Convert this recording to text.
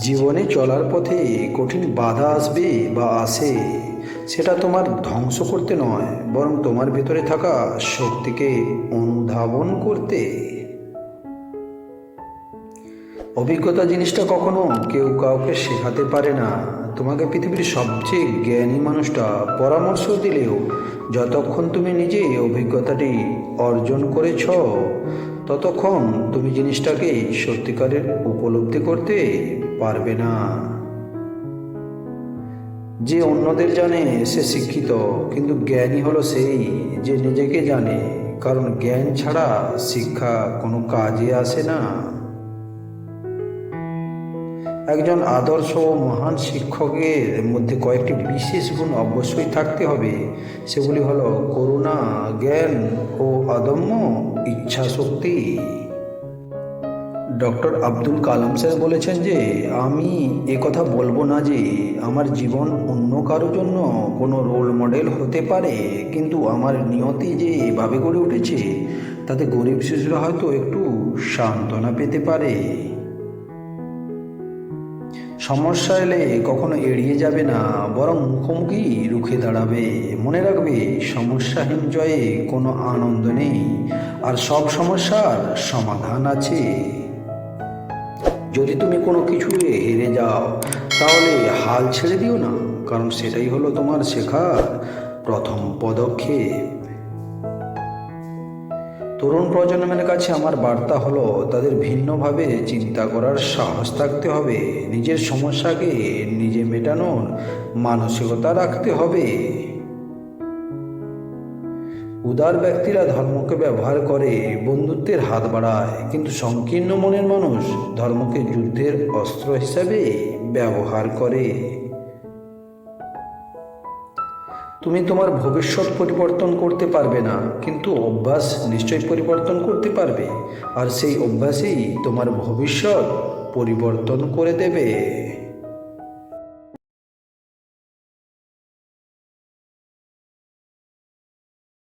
জীবনে চলার পথে কঠিন বাধা আসবে বা আসে, সেটা তোমার ধ্বংস করতে নয়, বরং তোমার ভেতরে থাকা শক্তিকে অনুধাবন করতে। অভিজ্ঞতা জিনিসটা কখনো কেউ কাউকে শেখাতে পারে না। তোমাকে পৃথিবীর সবচেয়ে জ্ঞানী মানুষটা পরামর্শ দিলেও, যতক্ষণ তুমি নিজে অভিজ্ঞতাটি অর্জন করেছ, ততক্ষণ তুমি জিনিসটাকে সত্যিকারের উপলব্ধি করতে পারবে না। যে অন্যদের জানে সে শিক্ষিত, কিন্তু জ্ঞানী হলো সেই যে নিজেকে জানে, কারণ জ্ঞান ছাড়া শিক্ষা কোনো কাজে আসে না। একজন আদর্শ ও মহান শিক্ষকের মধ্যে কয়েকটি বিশেষ গুণ অবশ্যই থাকতে হবে। সেগুলি হলো করুণা, জ্ঞান ও অদম্য ইচ্ছা শক্তি ডক্টর আব্দুল কালাম স্যার বলেছেন যে, আমি কথা বলব না যে, আমার জীবন অন্য কারোর জন্য কোনো রোল মডেল হতে পারে, কিন্তু আমার নিয়তি যে এভাবে গড়ে উঠেছে, তাতে গরিব শিশুরা হয়তো একটু সান্ত্বনা পেতে পারে। সমস্যা এলে কখনো এড়িয়ে যাবে না, বরং মুখোমুখি রুখে দাঁড়াবে। মনে রাখবে, সমস্যাহীন জয়ে কোনো আনন্দ নেই, আর সব সমস্যার সমাধান আছে। যদি তুমি কোনো কিছু হেরে যাও, তাহলে হাল ছেড়ে দিও না। কারণ সেটাই হলো তোমার শেখার প্রথম পদক্ষেপ। তরুণ প্রজন্মের কাছে আমার বার্তা হলো, তাদের ভিন্নভাবে চিন্তা করার সাহস থাকতে হবে, নিজের সমস্যাকে নিজে মেটানোর মানসিকতা রাখতে হবে। উদার ব্যক্তিরা ধর্মকে ব্যবহার করে বন্ধুত্বের হাত বাড়ায়, কিন্তু সংকীর্ণ মনের মানুষ ধর্মকে যুদ্ধের অস্ত্র হিসাবে ব্যবহার করে। তুমি তোমার ভবিষ্যৎ পরিবর্তন করতে পারবে না, কিন্তু অভ্যাস নিশ্চয়ই পরিবর্তন করতে পারবে, আর সেই অভ্যাসেই তোমার ভবিষ্যৎ পরিবর্তন করে দেবে।